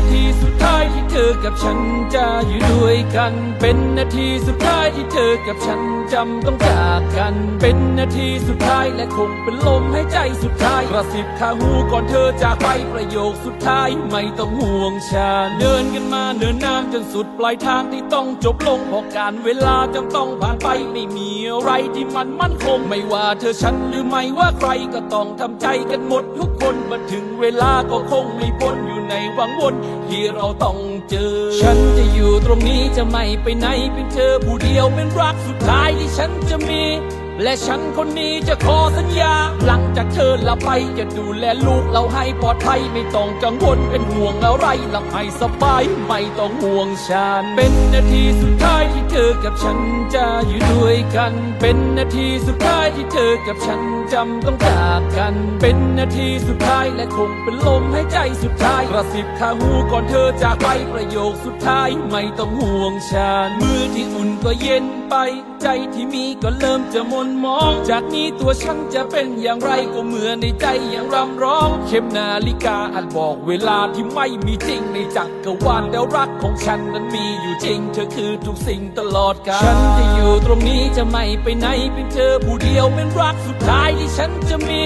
นาทีสุดท้ายที่เธอกับฉันจะอยู่ด้วยกัน เป็นนาทีสุดท้ายที่เธอกับฉันจำต้องจากกัน เป็นนาทีสุดท้ายและคงเป็นลมหายใจสุดท้ายกระสิบข้าหูก่อนเธอจากไปประโยคสุดท้ายไม่ต้องห่วงฉันเดินกันมาเนินน้ำจนสุดปลายทางที่ต้องจบลงเพราะการเวลาจำต้องผ่านไปไม่มีอะไรที่มันมั่นคงไม่ว่าเธอฉันหรือไม่ว่าใครก็ต้องทำใจกันหมดทุกคนมาถึงเวลาก็คงไม่พ้นอยู่ วังวนที่เราต้องเจอ ฉันจะอยู่ตรงนี้จะไม่ไปไหนเป็นเธอผู้เดียวเป็นรักสุดท้ายที่ฉันจะมี และฉันคนนี้จะขอสัญญา หลังจากเธอละไปจะดูแลลูกเราให้ปลอดภัยไม่ต้องกังวลเป็นห่วงอะไรหลับให้สบายไม่ต้องห่วงฉัน เป็นนาทีสุดท้าย กับฉันจะอยู่ด้วยกัน เป็นนาทีสุดท้ายที่เธอกับฉันจำต้องจากกัน เป็นนาทีสุดท้ายและคงเป็นลมหายใจสุดท้ายกระสิบข้าหูก่อนเธอจากไปประโยคสุดท้ายไม่ต้องห่วงฉันมือที่อุ่นก็เย็น ไป ใจที่มีก็เริ่มจะมนมอง จากนี้ตัวฉันจะเป็นอย่างไรก็เหมือนในใจยังรำร้อง เข็มนาฬิกาอันบอกเวลาที่ไม่มีจริงในจักรวาลแล้วรักของฉันนั้นมีอยู่จริง เธอคือทุกสิ่งตลอดกาลฉันจะอยู่ตรงนี้จะไม่ไปไหนเป็นเธอผู้เดียวเป็นรักสุดท้ายที่ฉันจะมี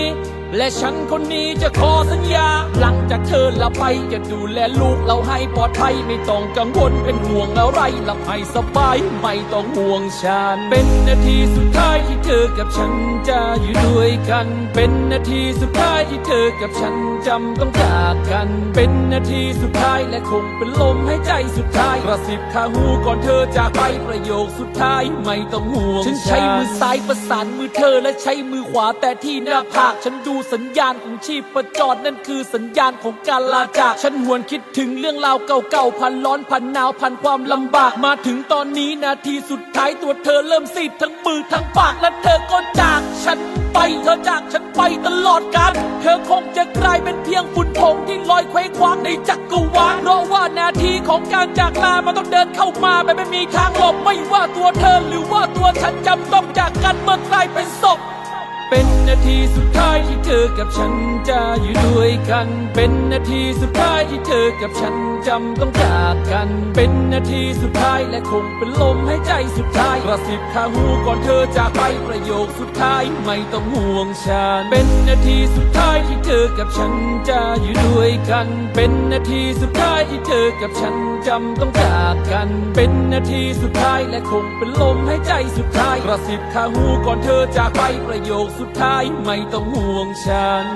และฉันคนนี้จะขอสัญญา หลังจากเธอละไปจะดูแลลูกเราให้ปลอดภัยไม่ต้องกังวลเป็นห่วงอะไรหลับให้สบายไม่ต้องห่วงฉัน เป็นนาทีสุดท้ายที่เธอกับฉันจะอยู่ด้วยกัน เป็นนาทีสุดท้ายที่เธอกับฉันจำต้องจากกัน เป็นนาทีสุดท้ายและคงเป็นลมหายใจสุดท้ายกระสิบข้างหูก่อนเธอจากไปประโยคสุดท้ายไม่ต้องห่วง ฉันใช้มือซ้ายประสานมือเธอและใช้มือขวาแต่ที่หน้าผากฉันดูสัญญาณของชีพประจรนั่นคือสัญญาณของการลาจาก ฉันหวนคิดถึงเรื่องราวเก่าๆพันร้อนพันหนาวพันความลำบากมาถึงตอนนี้นาทีสุดท้ายตัวเธอเริ่มซีดทั้งมือทั้งปากและเธอก็จากฉันไปเธอจากฉันไปตลอดกาลเธอคงจะกลายเป็นเพียงฝุ่นผงที่ลอยเคว้งคว้างในจักรวาลเพราะว่านาทีของการจากลามันต้องเดินเข้ามาแบบไม่มีทางหลบไม่ว่าตัวเธอหรือว่าตัวฉันจำต้องจากกันเมื่อกลายเป็นศพเป็น นาทีสุดท้ายที่เธอกับฉันจะอยู่ด้วยกัน เป็นนาทีสุดท้ายที่เธอกับฉันจำต้องจากกัน เป็นนาทีสุดท้ายและคงเป็นลมหายใจสุดท้ายกระสิบข้างหูก่อนเธอจากไปประโยคสุดท้ายไม่ต้องห่วงฉัน เป็นนาทีสุดท้ายที่เธอกับฉันจะอยู่ด้วยกัน เป็นนาทีสุดท้ายที่เธอกับฉันจำต้องจากกัน เป็นนาทีสุดท้ายและคงเป็นลมหายใจสุดท้ายกระสิบข้างหูก่อนเธอจากไปประโยคสุดท้ายไม่ต้องห่วงฉัน